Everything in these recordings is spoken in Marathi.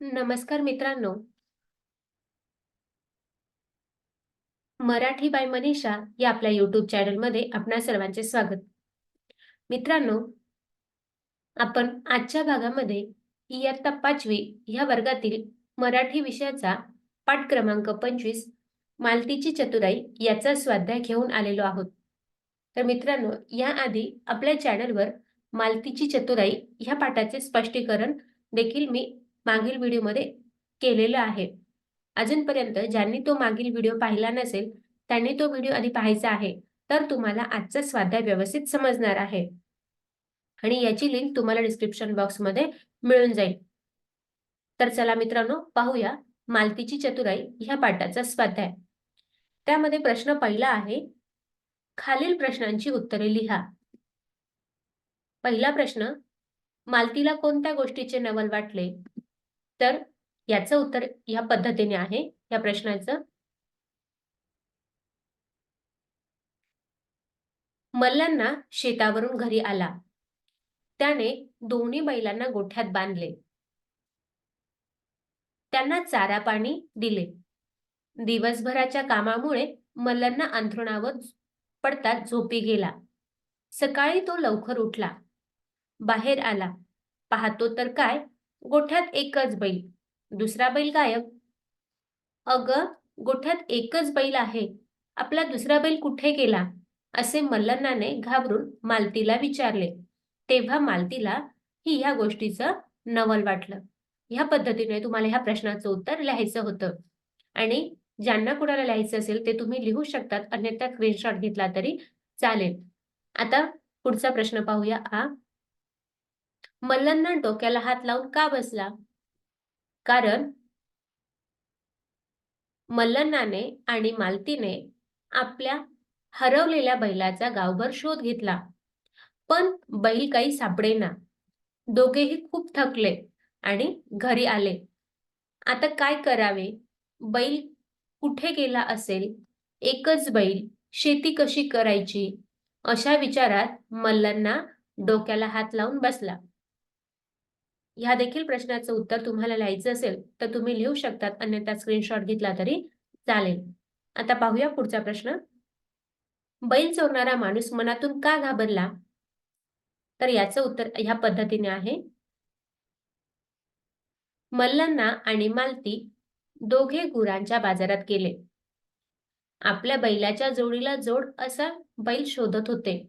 नमस्कार मित्रांनो. मराठी बाय मनीषा या आपल्या युट्यूब चॅनलमध्ये आपणा सर्वांचे स्वागत. मित्रांनो, आपण आजच्या भागामध्ये इयत्ता पाचवी ह्या वर्गातील मराठी विषयाचा पाठ क्रमांक 25 मालतीची चतुराई याचा स्वाध्याय घेऊन आलेलो आहोत. तर मित्रांनो, याआधी आपल्या चॅनलवर मालतीची चतुराई ह्या पाठाचे स्पष्टीकरण देखील मी मागील व्हिडिओमध्ये केलेलं आहे. अजूनपर्यंत ज्यांनी तो मागील व्हिडिओ पाहिला नसेल, त्यांनी तो व्हिडिओ आधी पाहायचा आहे. तर तुम्हाला आजचा स्वाध्याय व्यवस्थित समजणार आहे. आणि याची लिंक तुम्हाला डिस्क्रिप्शन बॉक्समध्ये मिळून जाईल. तर चला मित्रांनो, पाहूया मालतीची चतुराई ह्या पाठाचा स्वाध्याय. त्यामध्ये प्रश्न पहिला आहे, खालील प्रश्नांची उत्तरे लिहा. पहिला प्रश्न, मालतीला कोणत्या गोष्टीचे नवल वाटले? तर याचं उत्तर या पद्धतीने आहे या प्रश्नाचं. मल्लांना शेतावरून घरी आला. त्याने दोन्ही बैलांना गोठ्यात बांधले. त्यांना चारा पाणी दिले. दिवसभराच्या कामामुळे मल्लांना अंथरुणावर पडतात झोपी गेला. सकाळी तो लवकर उठला. बाहेर आला. पाहतो तर काय, गोठ्यात एकच बैल. दुसरा बैल गायब. अग गोठ्यात एकच बैल आहे. आपला दुसरा बैल कुठे गेला? असे मल्लनाने घाबरून मालतीला विचारले. तेव्हा मालतीला ही ह्या गोष्टीचं नवल वाटलं. ह्या पद्धतीने तुम्हाला ह्या प्रश्नाचं उत्तर लिहायचं होतं. आणि ज्यांना कुणाला लिहायचं असेल ते तुम्ही लिहू शकतात, अन्यथा स्क्रीनशॉट घेतला तरी चालेल. आता पुढचा प्रश्न पाहूया आ. मल्लांना डोक्याला हात लावून का बसला? कारण मल्लनाने आणि मालतीने आपल्या हरवलेल्या बैलाचा गावभर शोध घेतला. पण बैल काही सापडेना. दोघेही खूप थकले आणि घरी आले. आता काय करावे? बैल कुठे गेला असेल? एकच बैल, शेती कशी करायची? अशा विचारात मल्लांना डोक्याला हात लावून बसला. ह्या देखील प्रश्नाचं उत्तर तुम्हाला लिहायचं असेल तर तुम्ही लिहू शकतात, अन्यथा स्क्रीनशॉट घेतला तरी चालेल. आता पाहूया पुढचा प्रश्न. बैल चोरणारा माणूस मनातून का घाबरला? तर याचं उत्तर ह्या पद्धतीने आहे. मल्लांना आणि मालती दोघे गुरांच्या बाजारात गेले. आपल्या बैलाच्या जोडीला जोड असा बैल शोधत होते.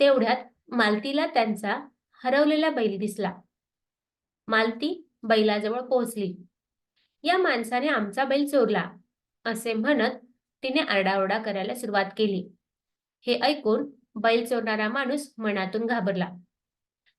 तेवढ्यात मालतीला त्यांचा हरवलेला बैल दिसला. मालती बैलाजवळ पोहोचली. या माणसाने आमचा बैल चोरला, असे म्हणत तिने आरडाओरडा करायला सुरुवात केली. हे ऐकून बैल चोरणारा माणूस मनातून घाबरला.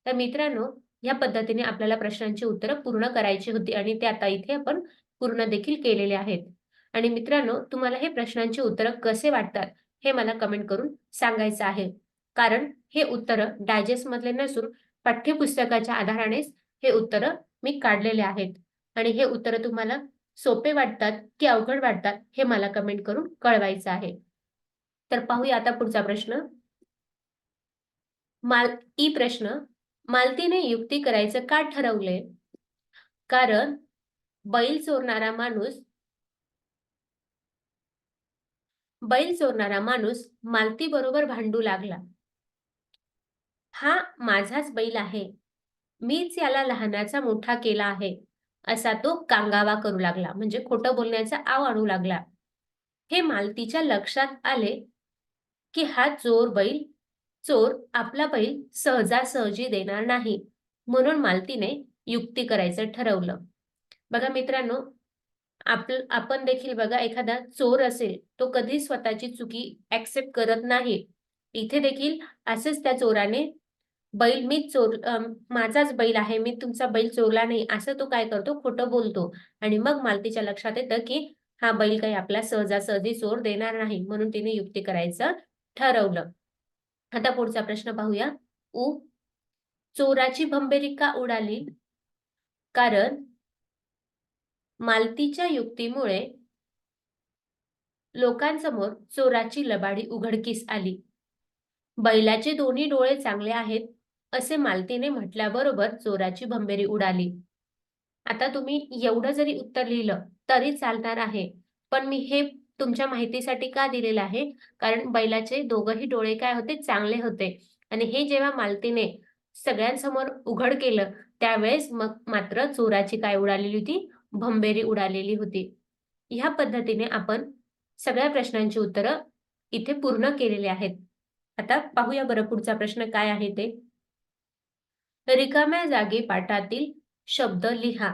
तर मित्रांनो, या पद्धतीने आपल्याला प्रश्नांची उत्तरं पूर्ण करायची होती आणि ते आता इथे आपण पूर्ण देखील केलेले आहेत. आणि मित्रांनो, तुम्हाला हे प्रश्नांची उत्तरं कसे वाटतात हे मला कमेंट करून सांगायचं आहे. कारण हे उत्तरं डायजेस्टमधले नसून पाठ्यपुस्तकाच्या आधारानेच हे उत्तरं मी काढलेले आहेत. आणि हे उत्तरं तुम्हाला सोपे वाटतात की अवघड वाटतात हे मला कमेंट करून कळवायचं आहे. तर पाहूया आता पुढचा प्रश्न. माल ई प्रश्न. मालतीने युक्ती करायचं का ठरवले? कारण बैल चोरणारा माणूस बैल चोरणारा माणूस मालतीबरोबर भांडू लागला. हा माझाच बैल आहे. मीच याला लहानाचा मोठा केला आहे. असा तो कांगावा करू लागला. म्हणजे खोटं बोलण्याचा आव आणू लागला. हे मालतीच्या लक्षात आले की हा चोर बैल चोर आपला बैल सहजासहजी देणार नाही. म्हणून मालतीने युक्ती करायचं ठरवलं. बघा मित्रांनो, आप आपण देखील बघा एखादा चोर असेल, तो कधी स्वतःची चुकी ऍक्सेप्ट करत नाही. इथे देखील असेच त्या चोराने बैल मीच चोर माझाच बैल आहे, मी तुमचा बैल चोरला नाही, असं तो काय करतो, खोटं बोलतो. आणि मग मालतीच्या लक्षात येतं की हा बैल काही आपला सहजासहजी चोर देणार नाही. म्हणून तिने युक्ती करायचं ठरवलं. आता पुढचा प्रश्न पाहूया. उ. चोराची भंबेरी का उडाली? कारण मालतीच्या युक्तीमुळे लोकांसमोर चोराची लबाडी उघडकीस आली. बैलाचे दोन्ही डोळे चांगले आहेत, असे मालतीने म्हटल्याबरोबर चोराची भंबेरी उडाली. आता तुम्ही एवढं जरी उत्तर लिहिलं तरी चालणार आहे. पण मी हे तुमच्या माहितीसाठी का दिलेलं आहे? कारण बैलाचे दोघंही डोळे काय होते? चांगले होते. आणि हे जेव्हा मालतीने सगळ्यांसमोर उघड केलं त्यावेळेस मग मात्र चोराची काय उडालेली होती? भंबेरी उडालेली होती. ह्या पद्धतीने आपण सगळ्या प्रश्नांची उत्तरं इथे पूर्ण केलेली आहेत. आता पाहूया बरं पुढचा प्रश्न काय आहे ते. रिकाम्या जागी पाठातील शब्द लिहा.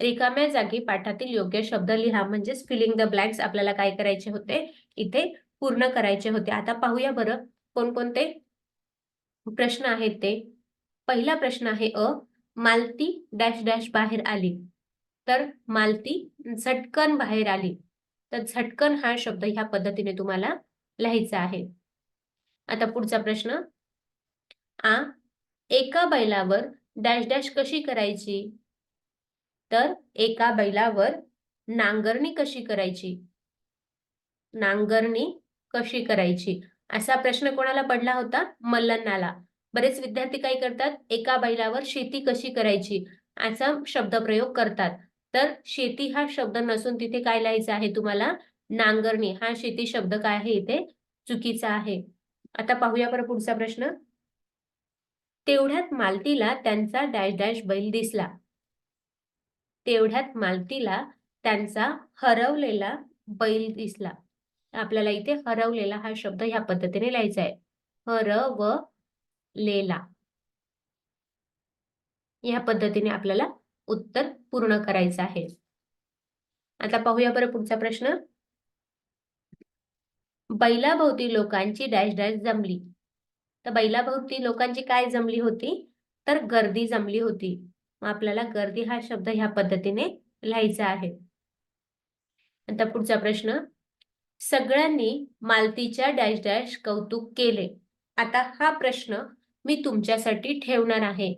रिकाम्या जागी पाठातील योग्य शब्द लिहा. म्हणजेच फिलिंग द ब्लँक्स आपल्याला काय करायचे होते? इथे पूर्ण करायचे होते. आता पाहूया बरं कोणकोणते प्रश्न आहेत ते. पहिला प्रश्न आहे अ मालती डॅश डॅश बाहेर आली. तर मालती झटकन बाहेर आली. तर झटकन हा शब्द ह्या पद्धतीने तुम्हाला लिहायचा आहे. आता पुढचा प्रश्न. आ एका बैलावर डॅश डॅश कशी करायची? तर एका बैलावर नांगरणी कशी करायची? नांगरणी कशी करायची? असा प्रश्न कोणाला पडला होता? मल्लन्नाला. बरेच विद्यार्थी काय करतात? एका बैलावर शेती कशी करायची? असा शब्दप्रयोग करतात. तर शेती हा शब्द नसून तिथे काय लिहायचं आहे तुम्हाला? नांगरणी. हा शेती शब्द काय आहे इथे? चुकीचा आहे. आता पाहूया बरं पुढचा प्रश्न. तेवढ्यात मालतीला त्यांचा डॅश डॅश बैल दिसला. तेवढ्यात मालतीला त्यांचा हरवलेला बैल दिसला. आपल्याला इथे हरवलेला हा शब्द ह्या पद्धतीने लिहायचा आहे. हरवलेला. या पद्धतीने आपल्याला उत्तर पूर्ण करायचं आहे. आता पाहूया बरं पुढचा प्रश्न. बैलाभोवती लोकांची डॅश डॅश जमली. तर बैलाभोवती लोकांची काय जमली होती? तर गर्दी जमली होती. मग आपल्याला गर्दी हा शब्द ह्या पद्धतीने लिहायचा आहे. आता पुढचा प्रश्न. सगळ्यांनी मालतीच्या डॅश डॅश कौतुक केले. आता हा प्रश्न मी तुमच्यासाठी ठेवणार आहे.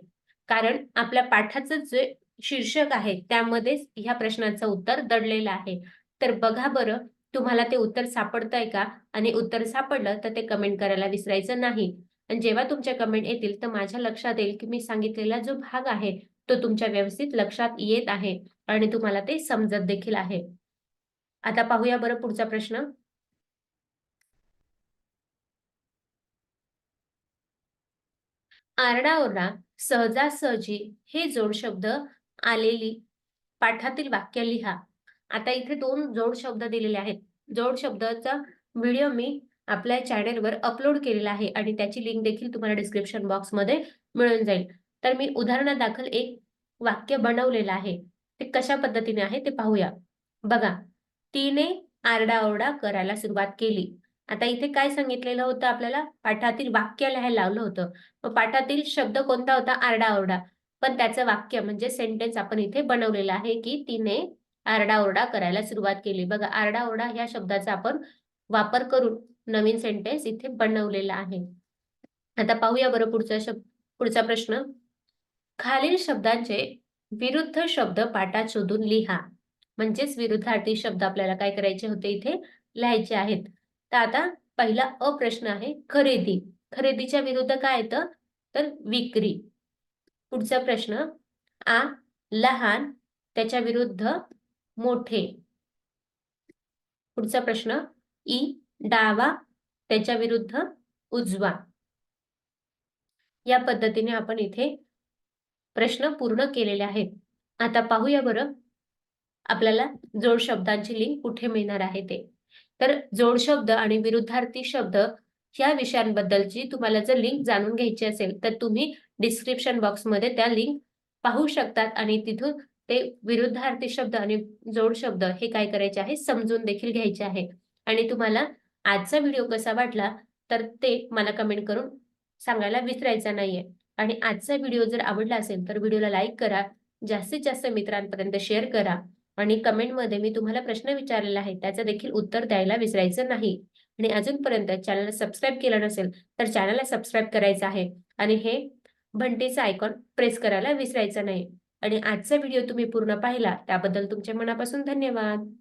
कारण आपल्या पाठाचं जे शीर्षक आहे त्यामध्येच ह्या प्रश्नाचं उत्तर दडलेलं आहे. तर बघा बरं तुम्हाला ते उत्तर सापडतंय का? आणि उत्तर सापडलं तर ते कमेंट करायला विसरायचं नाही. आणि जेव्हा तुमच्या कमेंट येतील तर माझ्या लक्षात येईल की मी सांगितलेला जो भाग आहे तो तुमच्या व्यवस्थित लक्षात येत आहे आणि तुम्हाला ते समजत देखील आहे. आता पाहूया बरं पुढचा प्रश्न. आरडाओरडा सहजासहजी हे जोड शब्द आलेली पाठातील वाक्य लिहा. आता इथे दोन जोड शब्द दिलेले आहेत. जोड शब्दाचा व्हिडिओ मी आपल्या चॅनेलवर अपलोड केलेला आहे आणि त्याची लिंक देखील तुम्हाला डिस्क्रिप्शन बॉक्समध्ये मिळून जाईल. तर मी उदाहरणादाखल एक वाक्य बनवलेलं आहे. ते कशा पद्धतीने आहे ते पाहूया. बघा तिने आरडाओरडा करायला सुरुवात केली. आता इथे काय सांगितलेलं होतं आपल्याला? पाठातील वाक्य लिहायला लावलं होतं. मग पाठातील शब्द कोणता होता? आरडाओरडा. पण त्याचं वाक्य म्हणजे सेंटेन्स आपण इथे बनवलेलं आहे की तिने आरडाओरडा करायला सुरुवात केली. बघा आरडाओरडा ह्या शब्दाचा आपण वापर करून नवीन सेंटेन्स इथे बनवलेला आहे. आता पाहूया बरं पुढचा शब्द पुढचा प्रश्न. खालील शब्दांचे विरुद्ध शब्द पाठात शोधून लिहा. म्हणजेच विरुद्धार्थी शब्द आपल्याला काय करायचे होते इथे? लिहायचे आहेत. तर आता पहिला अप्रश्न आहे खरेदी. खरेदीच्या विरुद्ध काय येतं? तर विक्री. पुढचा प्रश्न आ लहान त्याच्या विरुद्ध मोठे. पुढचा प्रश्न ई डावा त्याच्या विरुद्ध उजवा. या पद्धतीने आपण इथे प्रश्न पूर्ण केलेले आहेत. आता पाहूया बरं आपल्याला जोड शब्दांची लिंक कुठे मिळणार आहे ते. तर जोड शब्द आणि विरुद्धार्थी शब्द या विषयांबद्दलची तुम्हाला जर लिंक जाणून घ्यायची असेल तर तुम्ही डिस्क्रिप्शन बॉक्समध्ये त्या लिंक पाहू शकतात आणि तिथून ते विरुद्धार्थी शब्द आणि जोड शब्द हे काय करायचे आहे समजून देखील घ्यायचे आहे. आणि तुम्हाला आजचा व्हिडिओ कसा वाटला तर ते मला कमेंट करून सांगायला विसरायचा नाहीये. आणि आजचा व्हिडिओ जर आवडला असेल तर व्हिडिओला लाईक करा जास्तीत जास्त मित्रांपर्यंत शेअर करा आणि कमेंटमध्ये मी तुम्हाला प्रश्न विचारलेला आहे त्याचं देखील उत्तर द्यायला विसरायचं नाही. आणि अजूनपर्यंत चॅनलला सबस्क्राईब केलं नसेल तर चॅनलला सबस्क्राईब करायचं आहे आणि हे घंटीचं आयकॉन प्रेस करायला विसरायचं नाही. आणि आजचा व्हिडिओ तुम्ही पूर्ण पाहिला त्याबद्दल तुमच्या मनापासून धन्यवाद.